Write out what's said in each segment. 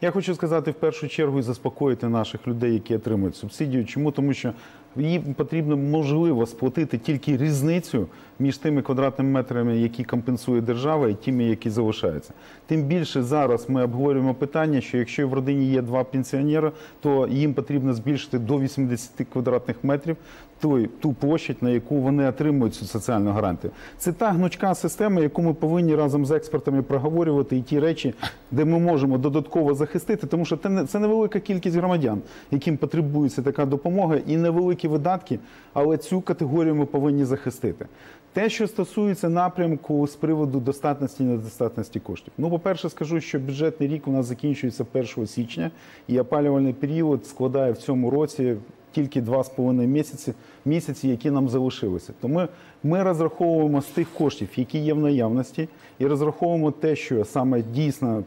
Я хочу сказати в першу чергу і заспокоїти наших людей, які отримують субсидію. Чому? Тому що їм потрібно можливо сплатити тільки різницю між тими квадратними метрами, які компенсує держава, і тими, які залишаються. Тим більше зараз ми обговорюємо питання, що якщо в родині є два пенсіонери, то їм потрібно збільшити до 80 квадратних метрів той, ту площадь, на яку вони отримують цю соціальну гарантію. Це та гнучка система, яку ми повинні разом з експертами проговорювати, і ті речі, де ми можемо додатково захистити, тому що це не- це невелика кількість громадян, яким потребується така допомога, і невеликі видатки, але цю категорію ми повинні захистити. Те, що стосується напрямку з приводу достатності і недостатності коштів. Ну, по-перше, скажу, що бюджетний рік у нас закінчується 1 січня, і опалювальний період складає в цьому році тільки 2,5 місяці, місяці, які нам залишилися. Тому ми розраховуємо з тих коштів, які є в наявності, і розраховуємо те, що саме дійсно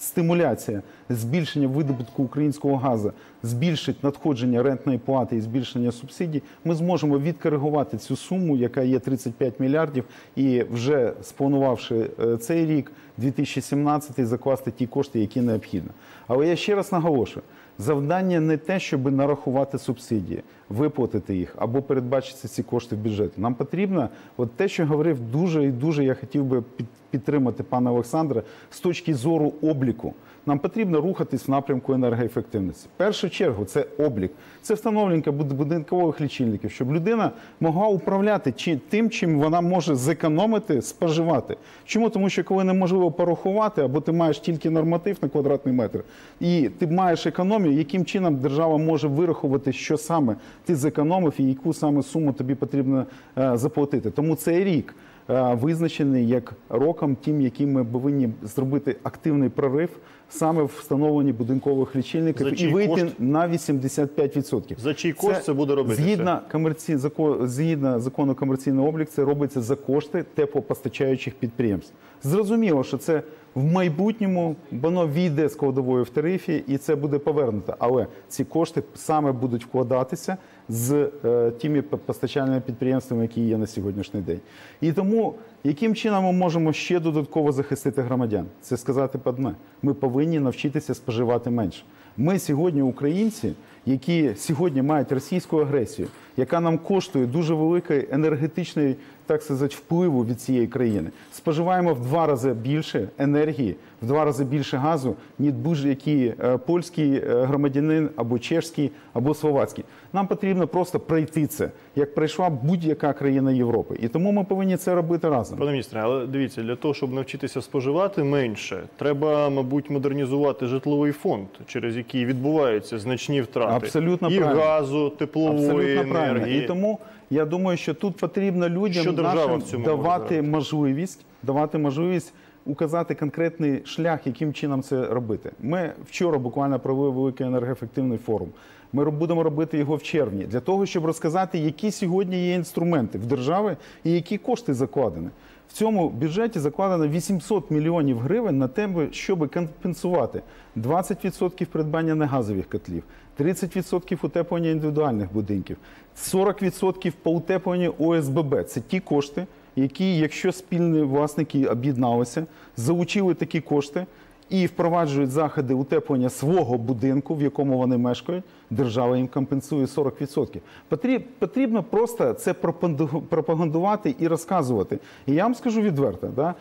стимуляція збільшення видобутку українського газу збільшить надходження рентної плати і збільшення субсидій, ми зможемо відкоригувати цю суму, яка є 35 мільярдів, і вже спланувавши е, цей рік, 2017, закласти ті кошти, які необхідно. Але я ще раз наголошую. Завдання не те, щоб нарахувати субсидії, виплатити їх або передбачити ці кошти в бюджеті. Нам потрібно, от те, що говорив дуже і дуже, я хотів би підтримати пана Олександра з точки зору обліку. Нам потрібно рухатись в напрямку енергоефективності. В першу чергу це облік, це встановлення будинкових лічильників, щоб людина могла управляти тим, чим вона може зекономити, споживати. Чому? Тому що коли неможливо порахувати, або ти маєш тільки норматив на квадратний метр, і ти маєш економію, яким чином держава може вирахувати, що саме ти зекономив і яку саме суму тобі потрібно е, заплатити. Тому цей рік визначений як роком, тим, яким ми повинні зробити активний прорив саме в встановленні будинкових лічильників і вийти кошт? на 85%. За чий кошт це буде робитися? Згідно, комерці... закон... згідно закону комерційний облік, це робиться за кошти теплопостачаючих підприємств. Зрозуміло, що це в майбутньому воно війде складовою в тарифі і це буде повернуто. Але ці кошти саме будуть вкладатися з е, тими постачальними підприємствами, які є на сьогоднішній день. І тому яким чином ми можемо ще додатково захистити громадян? Це сказати одне. Ми повинні навчитися споживати менше. Ми сьогодні українці, які сьогодні мають російську агресію, яка нам коштує дуже великої енергетичної, так сказати, впливу від цієї країни. Споживаємо в два рази більше енергії, в два рази більше газу, ніж будь-який е, польський е, громадянин або чешський, або словацький. Нам потрібно просто пройти це, як пройшла будь-яка країна Європи. І тому ми повинні це робити разом. Пане міністре, але дивіться, для того, щоб навчитися споживати менше, треба, мабуть, модернізувати житловий фонд, через який відбуваються значні втрати Абсолютно і правильно. газу, теплової Абсолютно правильно. І тому я думаю, що тут потрібно людям Що нашим давати можливість, давати можливість указати конкретний шлях, яким чином це робити. Ми вчора буквально провели великий енергоефективний форум. Ми будемо робити його в червні для того, щоб розказати, які сьогодні є інструменти в держави і які кошти закладені. В цьому бюджеті закладено 800 мільйонів гривень на те, щоб компенсувати 20% придбання негазових котлів, 30% утеплення індивідуальних будинків, 40% по утепленню ОСББ. Це ті кошти, які, якщо спільні власники об'єдналися, залучили такі кошти і впроваджують заходи утеплення свого будинку, в якому вони мешкають, держава їм компенсує 40%. Потріб- Потрібно просто це пропаганду- пропагандувати і розказувати. І я вам скажу відверто, да?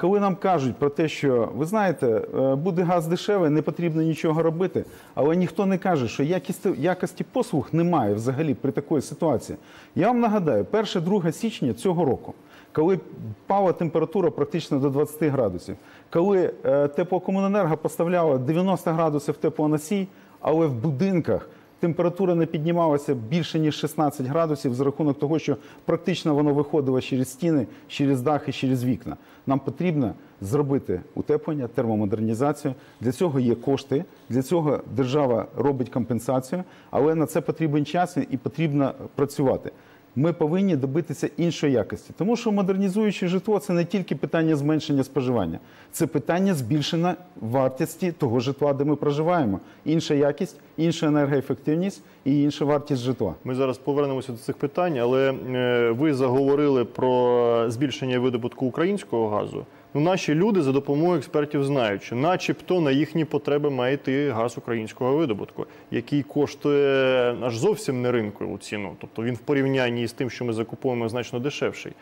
Коли нам кажуть про те, що ви знаєте, е, буде газ дешевий, не потрібно нічого робити, але ніхто не каже, що якісті, якості послуг немає взагалі при такій ситуації. Я вам нагадаю, 1-2 січня цього року коли впала температура практично до 20 градусів, коли е, теплокомуненерго поставляла 90 градусів теплоносій, але в будинках температура не піднімалася більше ніж 16 градусів за рахунок того, що практично воно виходило через стіни, через дах і через вікна. Нам потрібно зробити утеплення, термомодернізацію. Для цього є кошти, для цього держава робить компенсацію, але на це потрібен час і потрібно працювати ми повинні добитися іншої якості. Тому що модернізуючи житло це не тільки питання зменшення споживання, це питання збільшення вартості того житла, де ми проживаємо. Інша якість, інша енергоефективність і інша вартість житла. Ми зараз повернемося до цих питань, але е, ви заговорили про збільшення видобутку українського газу. Ну, наші люди за допомогою експертів знають, що начебто на їхні потреби має йти газ українського видобутку, який коштує аж зовсім не ринкову ціну. Тобто він в порівнянні з тим, що ми закуповуємо, значно дешевший.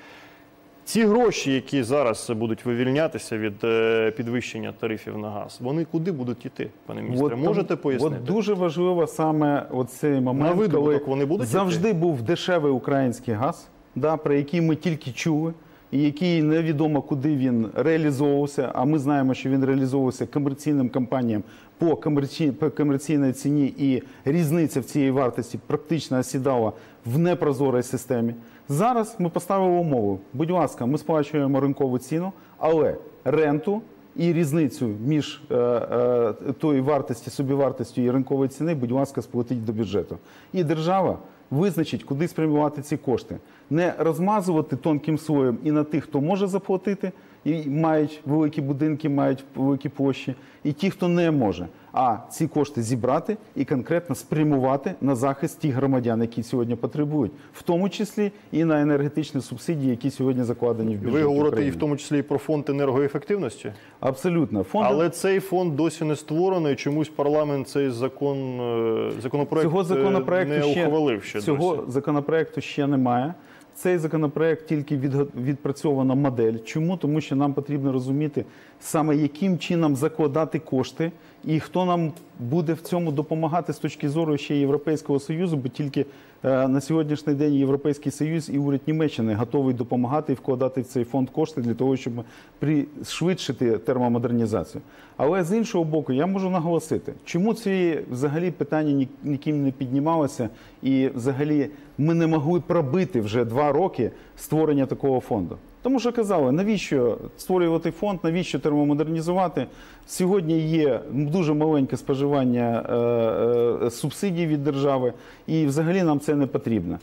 Ці гроші, які зараз будуть вивільнятися від е, підвищення тарифів на газ, вони куди будуть йти, пане міністре? От Можете пояснити? От дуже важливо саме цей момент, На видобуток коли вони будуть завжди був дешевий український газ, да, про який ми тільки чули, який невідомо куди він реалізовувався. А ми знаємо, що він реалізовувався комерційним компаніям по, комерці... комерційній ціні, і різниця в цій вартості практично осідала в непрозорій системі. Зараз ми поставили умову. Будь ласка, ми сплачуємо ринкову ціну, але ренту і різницю між е, е, тої вартості, собівартістю і ринкової ціни, будь ласка, сплатіть до бюджету. І держава визначить, куди спрямувати ці кошти. Не розмазувати тонким слоєм і на тих, хто може заплатити, і мають великі будинки, мають великі площі, і ті, хто не може. А ці кошти зібрати і конкретно спрямувати на захист тих громадян, які сьогодні потребують, в тому числі і на енергетичні субсидії, які сьогодні закладені в бюджет. Ви говорите і в тому числі і про фонд енергоефективності, Абсолютно. Фонд але цей фонд досі не створений. Чомусь парламент цей закон е, законопроект цього е, законопроекту не ще, ухвалив ще цього досі. законопроекту ще немає. Цей законопроект тільки відпрацьована модель. Чому? Тому що нам потрібно розуміти саме яким чином закладати кошти, і хто нам буде в цьому допомагати з точки зору ще Європейського союзу, бо тільки е, на сьогоднішній день Європейський Союз і уряд Німеччини готовий допомагати і вкладати в цей фонд кошти для того, щоб пришвидшити термомодернізацію. Але з іншого боку, я можу наголосити, чому ці взагалі питання ні- ніким не піднімалося, і взагалі ми не могли пробити вже два роки створення такого фонду. Тому що казали, навіщо створювати фонд, навіщо термомодернізувати? Сьогодні є дуже маленьке споживання е, е, субсидій від держави, і взагалі нам це не потрібно.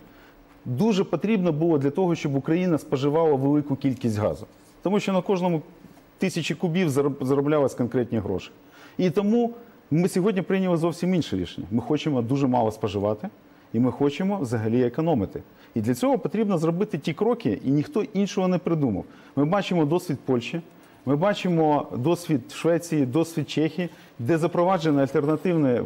Дуже потрібно було для того, щоб Україна споживала велику кількість газу. Тому що на кожному тисячі кубів зароблялись конкретні гроші. І тому ми сьогодні прийняли зовсім інше рішення. Ми хочемо дуже мало споживати, і ми хочемо взагалі економити. І для цього потрібно зробити ті кроки, і ніхто іншого не придумав. Ми бачимо досвід Польщі, ми бачимо досвід Швеції, досвід Чехії, де запроваджена альтернативне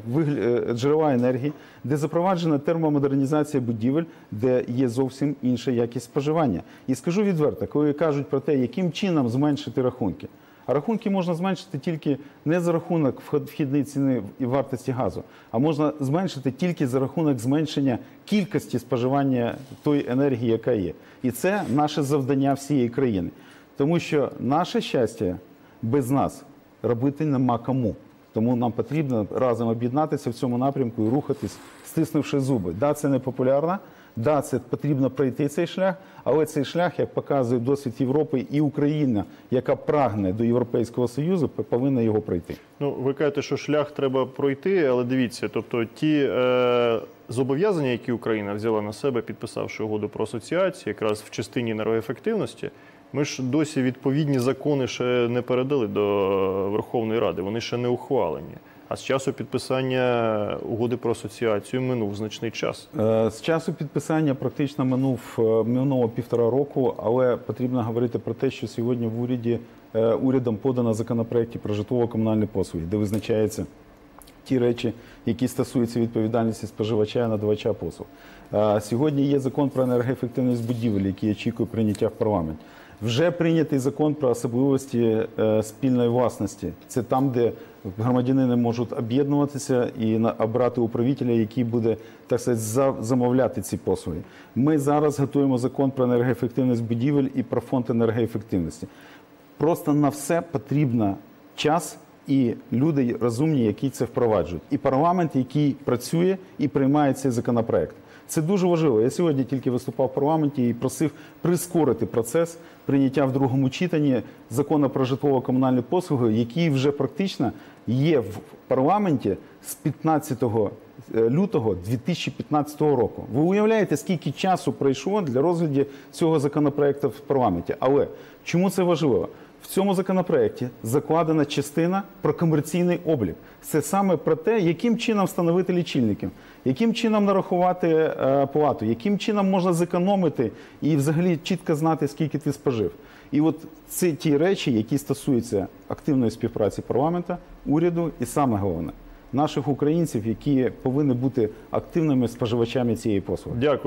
джерела енергії, де запроваджена термомодернізація будівель, де є зовсім інша якість споживання. І скажу відверто, коли кажуть про те, яким чином зменшити рахунки. Рахунки можна зменшити тільки не за рахунок вхідної ціни і вартості газу, а можна зменшити тільки за рахунок зменшення кількості споживання тої енергії, яка є. І це наше завдання всієї країни. Тому що наше щастя без нас робити нема кому. Тому нам потрібно разом об'єднатися в цьому напрямку і рухатись, стиснувши зуби. Да, це не популярно, да, це потрібно пройти цей шлях, але цей шлях, як показує досвід Європи і Україна, яка прагне до Європейського Союзу, повинна його пройти. Ну, ви кажете, що шлях треба пройти, але дивіться, тобто ті е, зобов'язання, які Україна взяла на себе, підписавши угоду про асоціацію, якраз в частині енергоефективності, ми ж досі відповідні закони ще не передали до Верховної Ради, вони ще не ухвалені. А з часу підписання угоди про асоціацію минув значний час. Е, З часу підписання практично минув е, минуло півтора року, але потрібно говорити про те, що сьогодні в уряді е, урядом подано законопроекті про житлово-комунальні послуги, де визначаються ті речі, які стосуються відповідальності споживача і надавача послуг. Сьогодні є закон про енергоефективність будівель, який очікує прийняття в парламенті. Вже прийнятий закон про особливості е, спільної власності. Це там, де громадянини можуть об'єднуватися і обрати управителя, який буде так сказати, замовляти ці послуги. Ми зараз готуємо закон про енергоефективність будівель і про фонд енергоефективності. Просто на все потрібно час і люди розумні, які це впроваджують, і парламент, який працює і приймає цей законопроект. Це дуже важливо. Я сьогодні тільки виступав в парламенті і просив прискорити процес прийняття в другому читанні закону про житлово-комунальні послуги, який вже практично є в парламенті з 15 лютого 2015 року. Ви уявляєте, скільки часу пройшло для розгляду цього законопроекту в парламенті? Але чому це важливо? В цьому законопроекті закладена частина про комерційний облік. Це саме про те, яким чином встановити лічильники, яким чином нарахувати е, плату, яким чином можна зекономити і взагалі чітко знати, скільки ти спожив. І от це ті речі, які стосуються активної співпраці парламента, уряду і саме головне наших українців, які повинні бути активними споживачами цієї послуги. Дякую.